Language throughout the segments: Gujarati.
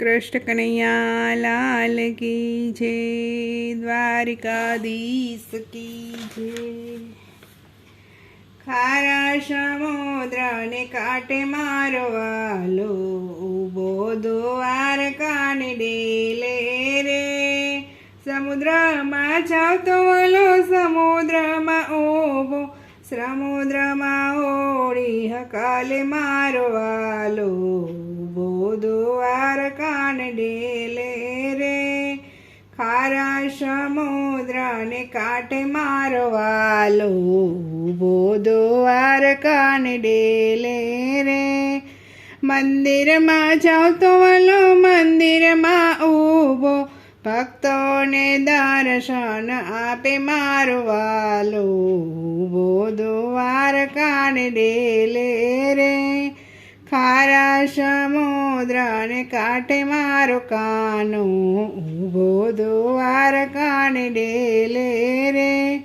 કૃષ્ણ કનૈયા લાલ કી જે દ્વારિકાધીશ કી જે ખારા સમુદ્રને કાંટે મારો વાલો ઊભો દ્વાર કાને ડેલે રે. સમુદ્રમાં જાવતો વાલો, સમુદ્રમાં ઊભો સમુદ્રમાં ઓળી હકાલે મારો વાલો ખારા સમુદ્રને કાંઠે મારો વાલો ઊભો દ્વાર કાન ડેલે રે. મંદિરમાં જાવ તો વાલો, મંદિરમાં ઊભો, ભક્તોને દર્શન આપે મારો વાલો ઊભો દ્વાર કાન ડેલે રે. ખારા સમુદ્રને કાંઠે કાનો ઊભો દ્વાર કાન ડેલે રે.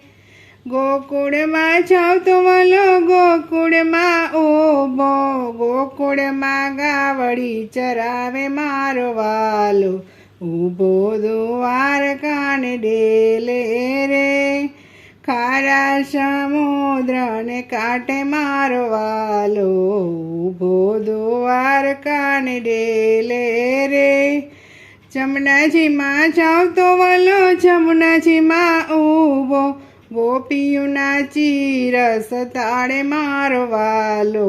ગોકુળમાં છાવ તો વલો ગોકુળમાં ઊભો. ગોકુળમાં ગાવડી ચરાવે મારો વાલો. ઊભો દ્વાર કાને ડેલે રે. ખારા સમુદ્રને કાંઠે મારો વાલો. ઊભો દ્વાર કાને ડેલે જમનાજીમાં જાવ તો વાલો જમનાજીમાં ઊભો. ગોપીઓના ચીરસ તાળે મારવાલો.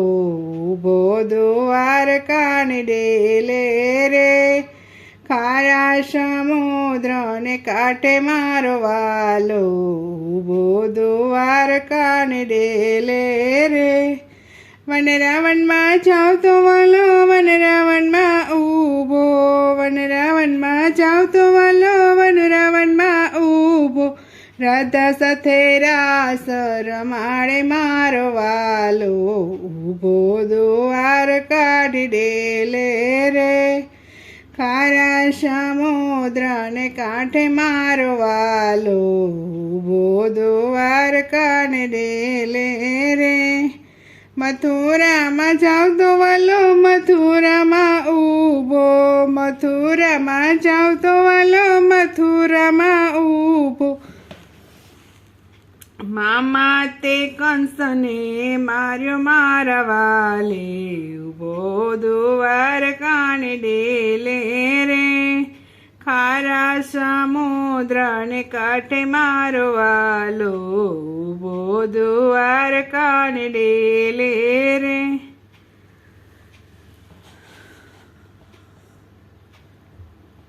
ઊભો ઊભો દ્વાર કાને ડેલે રે. ખારા સમુદ્રને કાંઠે મારવાલો. ઊભો ઊભો દ્વાર કાને ડેલે રે. વનરાવનમાં જાવતો વાલો વન રાધા સાથે રાસ રમાડે મારો વાલો ઊભો દ્વાર કાઢી ડેલે રે. ખારા સમુદ્રને કાંઠે મારો વાલો ઊભો દ્વાર કાને ડેલે રે. મથુરામાં જાવ તો વાલો મથુરામાં ઊભો, મથુરામાં જાવ તો વાલો મથુરામાં ઊભો મામા તે કંસને માર્યો મારા વાલે. ઊભો દુવાર કાને ડેલે રે. ખારા સમુદ્રને કાંઠે મારો વાલો. ઊભો દુવાર કાને ડેલે રે